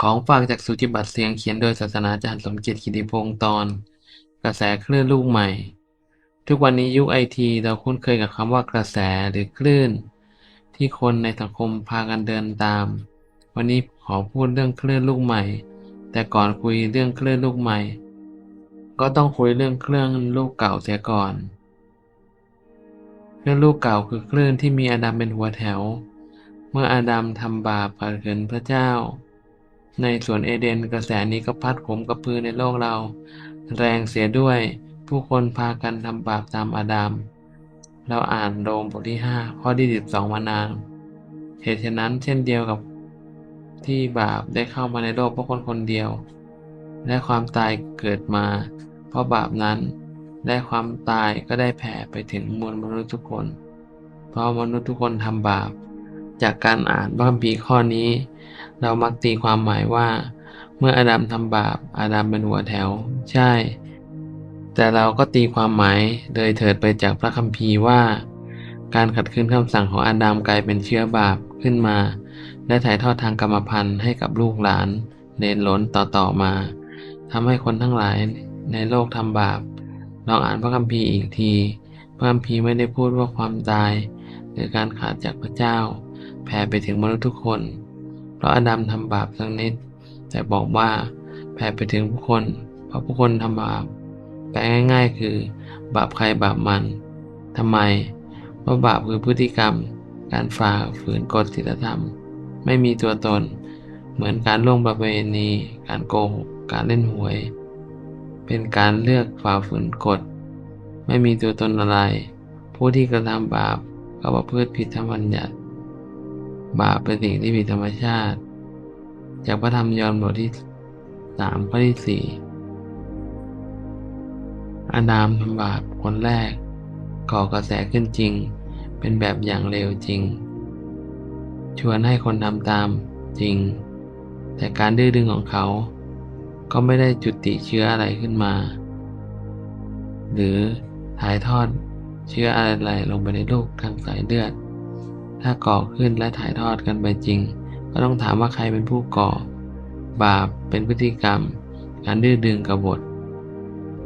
ของฝากจากสุจิบัตเสียงเขียนโดยศาสนาจารย์สมเกียรติกิติพงศ์ตอน กระแสคลื่นลูกใหม่ ทุกวันนี้ยุคไอทีเราคุ้นเคยกับคำว่ากระแสหรือคลื่น ที่คนในสังคมพากันเดินตาม วันนี้ขอพูดเรื่องคลื่นลูกใหม่ แต่ก่อนคุยเรื่องคลื่นลูกใหม่ ก็ต้องคุยเรื่องเครื่องลูกเก่าเสียก่อนคลื่นลูกเก่าคือคลื่นที่มีอาดัมเป็นหัวแถว เมื่ออาดัมทำบาปขัดขืนพระเจ้า ในสวนเอเดนกระแสนี้ก็พัดผมกระพือในโลกเรา แรงเสียด้วยผู้คนพากันทำบาปตามอาดัมเราอ่านโรมบทที่ 5 ข้อที่ 12 มานาน เหตุฉะนั้นเช่นเดียวกับที่บาปได้เข้ามาในโลกเพราะคนคนเดียว และความตายเกิดมา เพราะบาปนั้น และความตายก็ได้แผ่ไปถึงมวลมนุษย์ทุกคน เพราะมนุษย์ทุกคนทำบาป จากการอ่านพระคัมภีร์ข้อนี้ เรามักตีความหมายว่า เมื่ออาดัมทำบาป อาดัมเป็นหัวแถว ใช่ แต่เราก็ตีความหมายเลยเถิดไปจากพระคัมภีร์ว่า การขัดขืนคำสั่งของอาดัมกลายเป็นเชื้อบาปขึ้นมา และถ่ายทอดทางกรรมพันธุ์ให้กับลูกหลานเลนล้นต่อๆมาทำให้คนทั้งหลายในโลกทำบาป ลองอ่านพระคัมภีร์อีกที พระคัมภีร์ไม่ได้พูดว่าความตาย หรือการขาดจากพระเจ้า แผ่ไปถึงมนุษย์ทุกคน เพราะอาดัมทำบาปสักนิด แต่บอกว่าแผ่ไปถึงผู้คน เพราะผู้คนทำบาปแปลง่าย ๆ คือบาปใครบาปมันทำไมเพราะบาปคือพฤติกรรม การฝ่าฝืนกฎศีลธรรม ไม่มีตัวตน เหมือนการล่วงประเวณีการโกหกการเล่นหวย เป็นการเลือกฝ่าฝืนกฎ ไม่มีตัวตนอะไร ผู้ที่กระทำบาปก็ประพฤติผิดธรรมบัญญัติ บาปเป็นสิ่งที่ผิดธรรมชาติ จากพระธรรมยอห์นบทที่สามข้อที่สี่อาดามทำบาปคนแรกก่อกระแสขึ้นจริง เป็นแบบอย่างเร็วจริง ชวนให้คนทำตามจริง แต่การดื้อดึงของเขา ก็ไม่ได้จุติเชื้ออะไรขึ้นมา หรือถ่ายทอดเชื้ออะไรลงไปในลูกทางสายเลือด ถ้าก่อขึ้นและถ่ายทอดกันไปจริง ก็ต้องถามว่าใครเป็นผู้ก่อ บาปเป็นพฤติกรรม การดื้อดึงกบฏ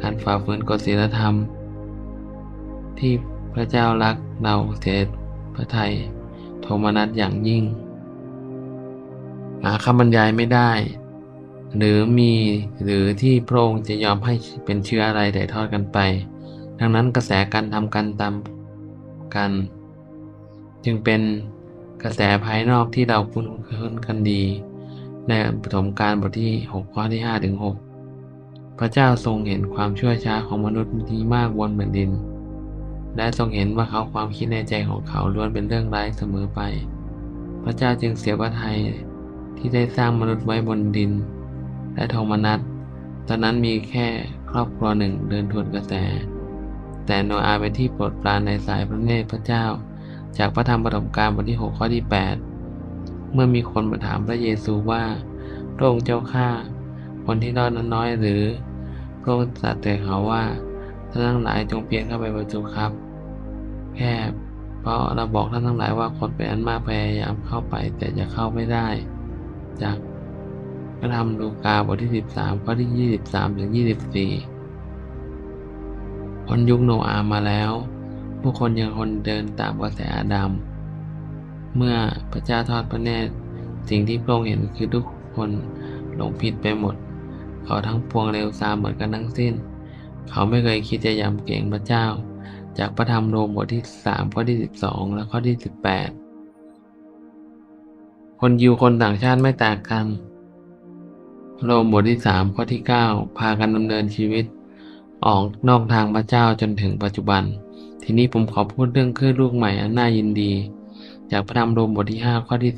การฝ่าฝืนกฎศีลธรรม ที่พระเจ้ารักเราเสดพระไทยโทมนัสอย่างยิ่ง หาคำบรรยายไม่ได้ หรือมีหรือที่พระองค์จะยอมให้เป็นเชื้ออะไรถ่ายทอดกันไป ดังนั้นกระแสการทำกันตามกัน จึงเป็นกระแสภายนอกที่เราคุ้นคุ้นกันดีในปฐมกาลบทที่ 6 ข้อที่5ถึง6พระเจ้าทรงเห็นความชั่วช้าของมนุษย์ที่มากบนแผ่นดิน และทรงเห็นว่าเขาความคิดในใจของเขาล้วนเป็นเรื่องร้ายเสมอไป พระเจ้าจึงเสียพระทัยที่ได้สร้างมนุษย์ไว้บนดิน และโทมนัสตอนนั้นมีแค่ครอบครัวหนึ่งเดินทวนกระแส แต่โนอาเป็นที่โปรดปรานในสายพระเนตรพระเจ้า จากพระธรรมปฐมกาลบทที่ 6 ข้อที่ 8 เมื่อมีคนมาถามพระเยซูว่าพระองค์เจ้าข้าคนที่รอดนั้นน้อยหรือพระองค์ตรัสแต่เขาว่าท่านทั้งหลายจงเพียรเข้าไปประตูครับ แค่เพราะเราบอกท่านทั้งหลายว่าคนเป็นอันมากพยายามเข้าไปแต่จะเข้าไม่ได้ จากพระธรรมลูกาบทที่ 13 ข้อที่ 23 ถึง 24พ้นยุคโนอามาแล้ว ผู้คนยังคนเดินตามกระแสอาดัม เมื่อพระเจ้าทอดพระเนตร สิ่งที่พระองค์เห็นคือทุกคนหลงผิดไปหมด เขาทั้งปวงเร็วซามเหมือนกันทั้งสิ้น เขาไม่เคยคิดจะยำเกรงพระเจ้า จากพระธรรมโรมบทที่3ข้อที่ 12 และข้อที่ 18 คนยิวคนต่างชาติไม่แต่างกันโรมบทที่ 3 ข้อที่ 9 พากันดำเนินชีวิต ออกนอกทางพระเจ้าจนถึงปัจจุบัน ทีนี้ผมขอพูดเรื่องคลื่นลูกใหม่อันน่ายินดี จากพระธรรมโรมบทที่ 5 ข้อที่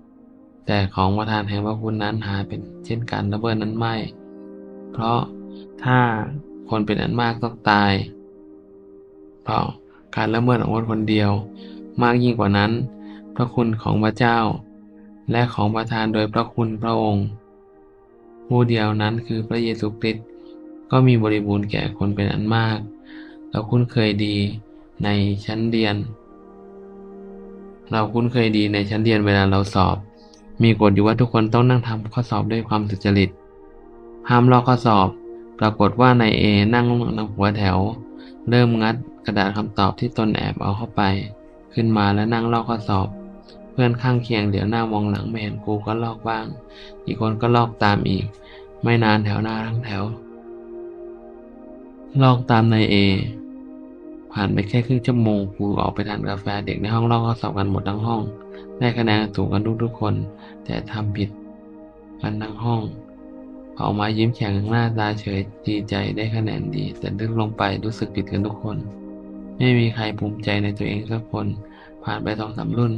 15 แต่ของประทานแห่งพระคุณนั้นหาเป็นเช่นกันระเบิดนั้นไม่ เพราะถ้าคนเป็นอันมากต้องตาย เพราะการละเมิดของคนคนเดียว มากยิ่งกว่านั้น พระคุณของพระเจ้า และของประทานโดยพระคุณพระองค์ ผู้เดียวนั้นคือพระเยซูคริสต์ก็มีบริบูรณ์แก่คนเป็นอันมาก เราคุ้นเคยดีในชั้นเรียน เราคุ้นเคยดีในชั้นเรียนเวลาเราสอบ มีกฎอยู่ว่าทุกคนต้องนั่งทำข้อสอบด้วยความสุจริต ห้ามลอกข้อสอบ ปรากฏว่านายเอนั่งหัวแถว เริ่มงัดกระดาษคำตอบที่ตนแอบเอาเข้าไป ขึ้นมาแล้วนั่งลอกข้อสอบ เพื่อนข้างเคียงเดี๋ยวหน้ามองหลังไม่เห็นกูก็ลอกบ้าง อีกคนก็ลอกตามอีก ไม่นานแถวหน้าทั้งแถวลอกตามนายเอ ผ่านไปแค่ครึ่งชั่วโมงครูออกไปทานกาแฟเด็กในห้องเลอกข้อสอบกันหมดทั้งห้อง ได้คะแนนสูงกันทุกทุกคน แต่ทำผิดกันทั้งห้องออกมายิ้มแฉ่งหน้าตาเฉยดีใจได้คะแนนดี แต่ลึกลงไปรู้สึกผิดกันทุกคน ไม่มีใครภูมิใจในตัวเองสักคน ผ่านไปสองสามรุ่น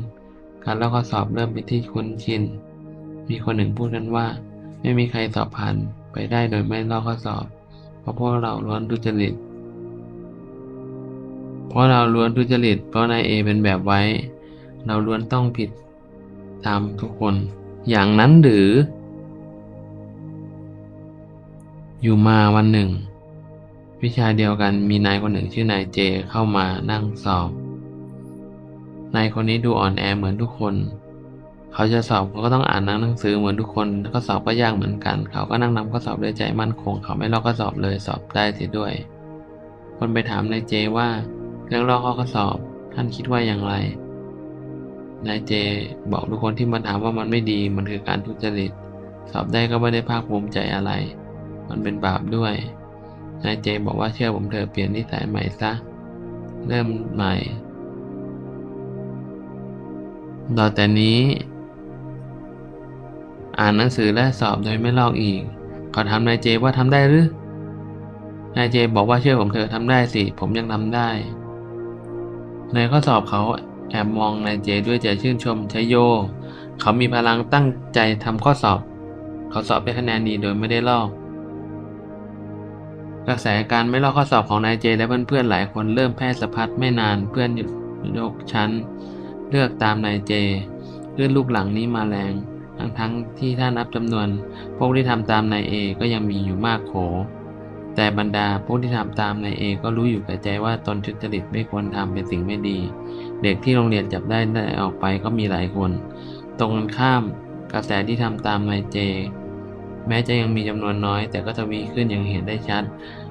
การเลอกข้อสอบเริ่มเป็นที่คุ้นชิน มีคนหนึ่งพูดกันว่า ไม่มีใครสอบผ่านไปได้โดยไม่เลอกข้อสอบ เพราะพวกเราล้วนทุจริต เพราะเราล้วนทุจริต เพราะนายเอเป็นแบบไว้ เราล้วนต้องผิดตามทุกคน อย่างนั้นหรือ อยู่มาวันหนึ่ง วิชาเดียวกันมีนายคนหนึ่งชื่อนายเจเข้ามานั่งสอบ นายคนนี้ดูอ่อนแอเหมือนทุกคน เขาจะสอบเขาก็ต้องอ่านหนังสือเหมือนทุกคนข้อสอบก็ยากเหมือนกัน เขาก็นั่งนำข้อสอบด้วยใจมั่นคง เขาไม่ลอกข้อสอบเลยสอบได้เสียด้วยคนไปถามนายเจว่า เรื่องลอกข้อสอบ ท่านคิดว่าอย่างไร นายเจบอกทุกคนที่มาถามว่ามันไม่ดี มันคือการทุจริต สอบได้ก็ไม่ได้ภาคภูมิใจอะไร มันเป็นบาปด้วย นายเจบอกว่าเชื่อผมเถอะเปลี่ยนนิสัยใหม่ซะ เริ่มใหม่ต่อแต่นี้ อ่านหนังสือและสอบโดยไม่ลอกอีกเขาถามนายเจว่าทำได้หรือ นายเจบอกว่าเชื่อผมเถอะทำได้สิ ผมยังทำได้ ในข้อสอบเขาแอบมองนายเจด้วยใจชื่นชมใช้โย เขามีพลังตั้งใจทำข้อสอบ เขาสอบได้คะแนนดีโดยไม่ได้ลอก กระแสการไม่ลอกข้อสอบของนายเจ และเพื่อนๆหลายคนเริ่มแพร่สะพัดไม่นานเพื่อนยกชั้น เลือกตามนายเจเพื่อนลูกหลังนี้มาแรงทั้งๆทที่ถ้านับจำนวน พวกที่ทำตามนายเอก็ยังมีอยู่มากโข แต่บรรดาพวกที่ทำตามนายเอก็รู้อยู่แก่ใจว่าตนทุจริตไม่ควรทำเป็นสิ่งไม่ดี เด็กที่โรงเรียนจับได้ได้ออกไปก็มีหลายคน ตรงกันข้ามกระแสที่ทำตามนายเจ แม้จะยังมีจำนวนน้อย แต่ก็ทวีขึ้นอย่างเห็นได้ชัด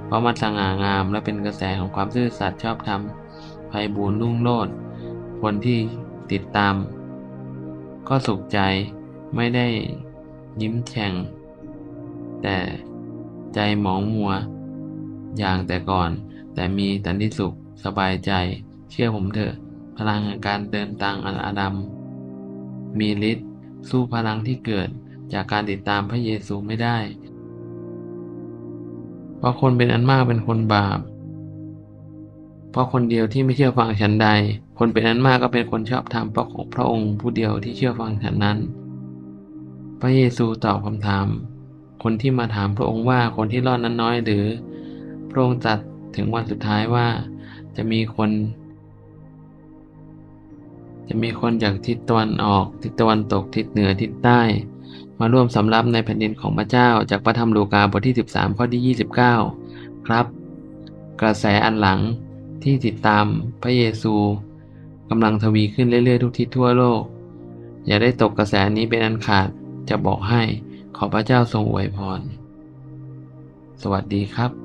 เพราะมันสง่างามและเป็นกระแสของความซื่อสัตย์ชอบธรรมไพบูลย์รุ่งโรจน์คนที่ติดตาม ก็สุขใจไม่ได้ยิ้มแฉ่งแต่ใจหมองมัว อย่างแต่ก่อน แต่มีสันติสุข สบายใจ เชื่อผมเถอะ พลังแห่งการเดินตามอาดัมมีฤทธิ์สู้พลังที่เกิดจากการติดตามพระเยซูไม่ได้ เพราะคนเป็นอันมากเป็นคนบาป เพราะคนเดียวที่ไม่เชื่อฟังฉันใด คนเป็นอันมากก็เป็นคนชอบธรรมเพราะของพระองค์ผู้เดียวที่เชื่อฟังฉันนั้น พระเยซูตอบคำถาม คนที่มาถามพระองค์ว่าคนที่รอดนั้นน้อยหรือ ระองค์ตรัสถึงวันสุดท้ายว่าจะมีคน จะมีคนจากทิศตะวันออก ทิศตะวันตก ทิศเหนือ ทิศใต้ มาร่วมสำรับในแผ่นดินของพระเจ้า จากพระธรรมลูกาบทที่ 13 ข้อที่ 29 ครับ กระแสอันหลังที่ติดตามพระเยซูกำลังทวีขึ้นเรื่อยๆทุกทิศทั่วโลก อย่าได้ตกกระแสนี้เป็นอันขาด จะบอกให้ขอพระเจ้าทรงอวยพร สวัสดีครับ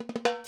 you